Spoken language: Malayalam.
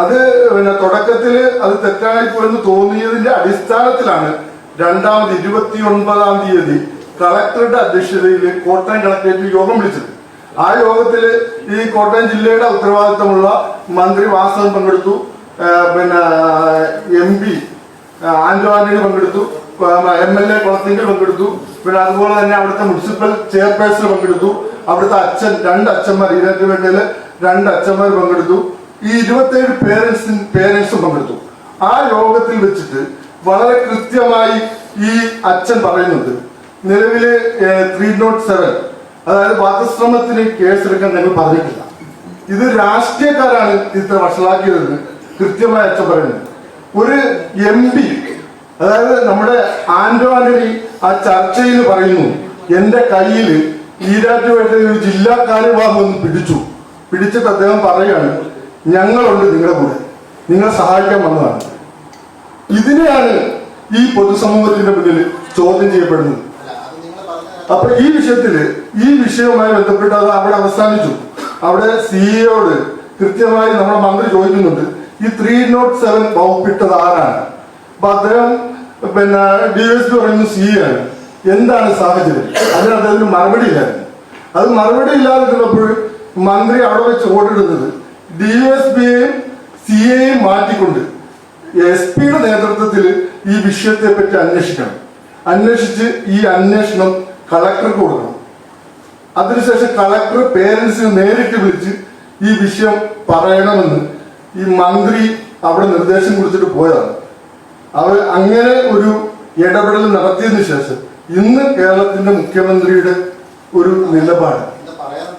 അത് പിന്നെ തുടക്കത്തിൽ അത് തെറ്റായി പോയെന്ന് തോന്നിയതിന്റെ അടിസ്ഥാനത്തിലാണ് രണ്ടാമത് ഇരുപത്തി ഒൻപതാം തീയതി കളക്ടറുടെ അധ്യക്ഷതയിൽ കോട്ടയം കളക്ടറേറ്റിൽ യോഗം വിളിച്ചത്. ആ യോഗത്തിൽ ഈ കോട്ടയം ജില്ലയുടെ ഉത്തരവാദിത്തമുള്ള മന്ത്രി വാസവൻ പങ്കെടുത്തു. പിന്നെ എം പി ആന്റോ പങ്കെടുത്തു. എം എൽ എ കുളത്തിങ്കൽ പങ്കെടുത്തു. പിന്നെ അതുപോലെ തന്നെ അവിടുത്തെ മുനിസിപ്പൽ ചെയർപേഴ്സൺ പങ്കെടുത്തു. അവിടുത്തെ അച്ഛൻ രണ്ട് അച്ഛന്മാർ ഈരാറ്റുപേട്ടയിൽ രണ്ട് അച്ഛന്മാർ പങ്കെടുത്തു. ഈ ഇരുപത്തേഴ് പേരൻസ് പേരൻസും പങ്കെടുത്തു. ആ യോഗത്തിൽ വെച്ചിട്ട് വളരെ കൃത്യമായി ഈ അച്ഛൻ പറയുന്നുണ്ട്. നിലവിലെ ത്രീ നോട്ട് സെവൻ അതായത് വധശ്രമത്തിന് കേസെടുക്കാൻ ഞങ്ങൾ പറഞ്ഞിട്ടില്ല. ഇത് രാഷ്ട്രീയക്കാരാണ് ഇത്ര വഷളാക്കിയതെന്ന് കൃത്യമായി അച്ഛൻ പറയുന്നത് ഒരു എം പി അതായത് നമ്മുടെ ആന്റോ ആന്റണി ആ ചർച്ചയിൽ പറയുന്നു എന്റെ കയ്യിൽ ഈരാറ്റുപേട്ടയിൽ ഒരു ജില്ലാ കാര്യവാഹം പിടിച്ചു. പിടിച്ചിട്ട് അദ്ദേഹം പറയുകയാണ് ഞങ്ങളുണ്ട് നിങ്ങളുടെ കൂടെ. നിങ്ങളെ സഹായിക്കാൻ വന്നതാണ്. ഇതിനെയാണ് ഈ പൊതുസമൂഹത്തിന്റെ മുന്നിൽ ചോദ്യം ചെയ്യപ്പെടുന്നത്. അപ്പൊ ഈ വിഷയത്തിൽ ഈ വിഷയവുമായി ബന്ധപ്പെട്ട് അത് അവിടെ അവസാനിച്ചു. അവിടെ സിഇഒയോട് കൃത്യമായി നമ്മുടെ മന്ത്രി ചോദിക്കുന്നുണ്ട് ഈ ത്രീ നോട്ട് സെവൻ വകുപ്പിട്ടത് ആരാണ്? അപ്പൊ അദ്ദേഹം പിന്നെ ഡി എസ് പി പറയുന്നത് സി ആണ്. എന്താണ് സാഹചര്യം? അതിന് അദ്ദേഹത്തിന് മറുപടി ഇല്ലായിരുന്നു. അത് മറുപടി ഇല്ലാതെ മന്ത്രി അവിടെ വെച്ച് ഓടിടുന്നത് ഡി എസ് പിയെയും സി എയും മാറ്റിക്കൊണ്ട് എസ് പിയുടെ നേതൃത്വത്തിൽ ഈ വിഷയത്തെ പറ്റി അന്വേഷിക്കണം. അന്വേഷിച്ച് ഈ അന്വേഷണം കളക്ടർക്ക് കൊടുക്കണം. അതിനുശേഷം കളക്ടർ പേരൻസിന് നേരിട്ട് വിളിച്ച് ഈ വിഷയം പറയണമെന്ന് ഈ മന്ത്രി അവിടെ നിർദ്ദേശം കൊടുത്തിട്ട് പോയതാണ്. അവർ അങ്ങനെ ഒരു ഇടപെടൽ നടത്തിയതിനു ശേഷം ഇന്ന് കേരളത്തിന്റെ മുഖ്യമന്ത്രിയുടെ ഒരു നിലപാട്